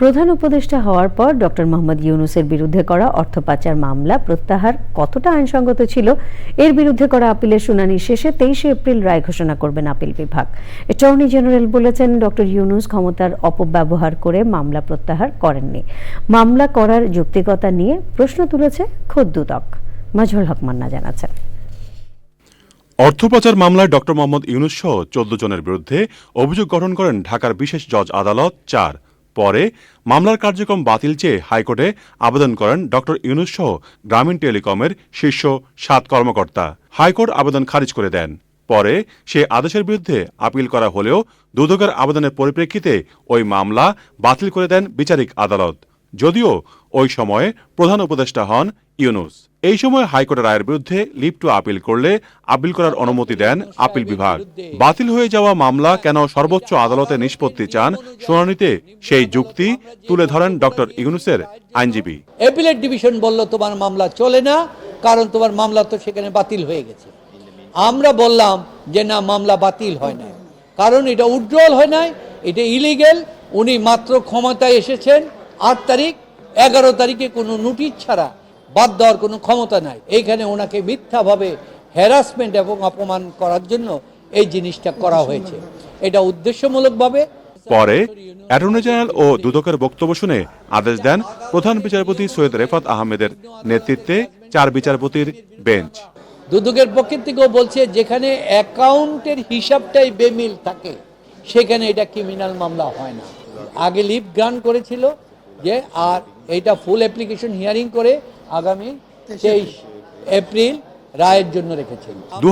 প্রধান উপদেষ্টা হওয়ার পর ডক্টর মোহাম্মদ ইউনুসের বিরুদ্ধে করা অর্থ পাচার মামলা প্রত্যাহার কতটা আইনসঙ্গত ছিল, এর বিরুদ্ধে করা আপিলের শুনানি শেষে তেইশে এপ্রিল রায় ঘোষণা করবেন আপিল বিভাগ। অ্যাটর্নি জেনারেল বলেছেন, ডক্টর ইউনুস ক্ষমতার অপব্যবহার করে মামলা প্রত্যাহার করেননি। মামলা করার যৌক্তিকতা নিয়ে প্রশ্ন তুলেছে খোদ দুদক। মাজহুল হক মান্না জানাচ্ছেন। অর্থপাচার মামলায় ডক্টর মোহাম্মদ ইউনুস সহ চোদ্দ জনের বিরুদ্ধে অভিযোগ গঠন করেন ঢাকার বিশেষ জজ আদালত চার। পরে মামলার কার্যক্রম বাতিল চেয়ে হাইকোর্টে আবেদন করেন ড ইউনুস সহ গ্রামীণ টেলিকমের শীর্ষ সাত কর্মকর্তা। হাইকোর্ট আবেদন খারিজ করে দেন। পরে সে আদেশের বিরুদ্ধে আপিল করা হলেও দুদকের আবেদনের পরিপ্রেক্ষিতে ওই মামলা বাতিল করে দেন বিচারিক আদালত। যদিও ওই সময়ে প্রধান উপদেষ্টা হন ইউনুস। এই সময় হাইকোর্টের রায়ের বিরুদ্ধে লিভ টু আপিল করলে আপিল করার অনুমতি দেন আপিল বিভাগ। বাতিল হয়ে যাওয়া মামলা কেন সর্বোচ্চ আদালতে নিষ্পত্তি চান শুনানিতে সেই যুক্তি তুলে ধরেন ডক্টর ইউনুসের আইনজীবী। অ্যাপিলেট ডিভিশন বলল, তোমার মামলা চলে না, কারণ তোমার মামলা তো সেখানে বাতিল হয়ে গেছে। আমরা বললাম যে, না, মামলা বাতিল হয় না কারণ এটা উড্রল হয় নাই, এটা ইলিগেল। উনি মাত্র ক্ষমতায় এসেছেন আট তারিখ এগারো তারিখে কোনো নোটিশ ছাড়া বাদ দেওয়ার কোনো ক্ষমতা নাই। এইখানে ওনাকে মিথ্যাভাবে হ্যারাসমেন্ট এবং অপমান করার জন্য এই জিনিসটা করা হয়েছে। এটা উদ্দেশ্যমূলকভাবে পরে অ্যাটর্নি জেনারেল ও দুদকের বক্তব্য শুনে আদেশ দেন প্রধান বিচারপতি সৈয়দ রেফাত আহমেদের নেতৃত্বে চার বিচারপতির বেঞ্চ। দুদকের পক্ষের থেকেও বলছে যেখানে অ্যাকাউন্টের হিসাবটাই বেমিল থাকে সেখানে এটা ক্রিমিনাল মামলা হয় না। আগে লিভ গ্রান্ট করেছিল যে আর এইটা ফুল অ্যাপ্লিকেশন হিয়ারিং করে আগামী তেইশ এপ্রিল। রায়ের জন্য রেখেছেন। দু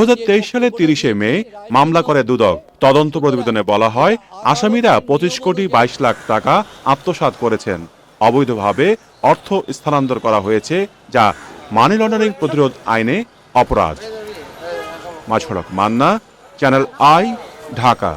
সালে তিরিশে মে মামলা করে দুদক। তদন্ত প্রতিবেদনে বলা হয় আসামিরা পঁচিশ কোটি বাইশ লাখ টাকা আত্মসাৎ করেছেন। অবৈধভাবে অর্থ স্থানান্তর করা হয়েছে যা মানি লন্ডারিং প্রতিরোধ আইনে অপরাধ। মাছড়ক মান্না চ্যানেল আই ঢাকা।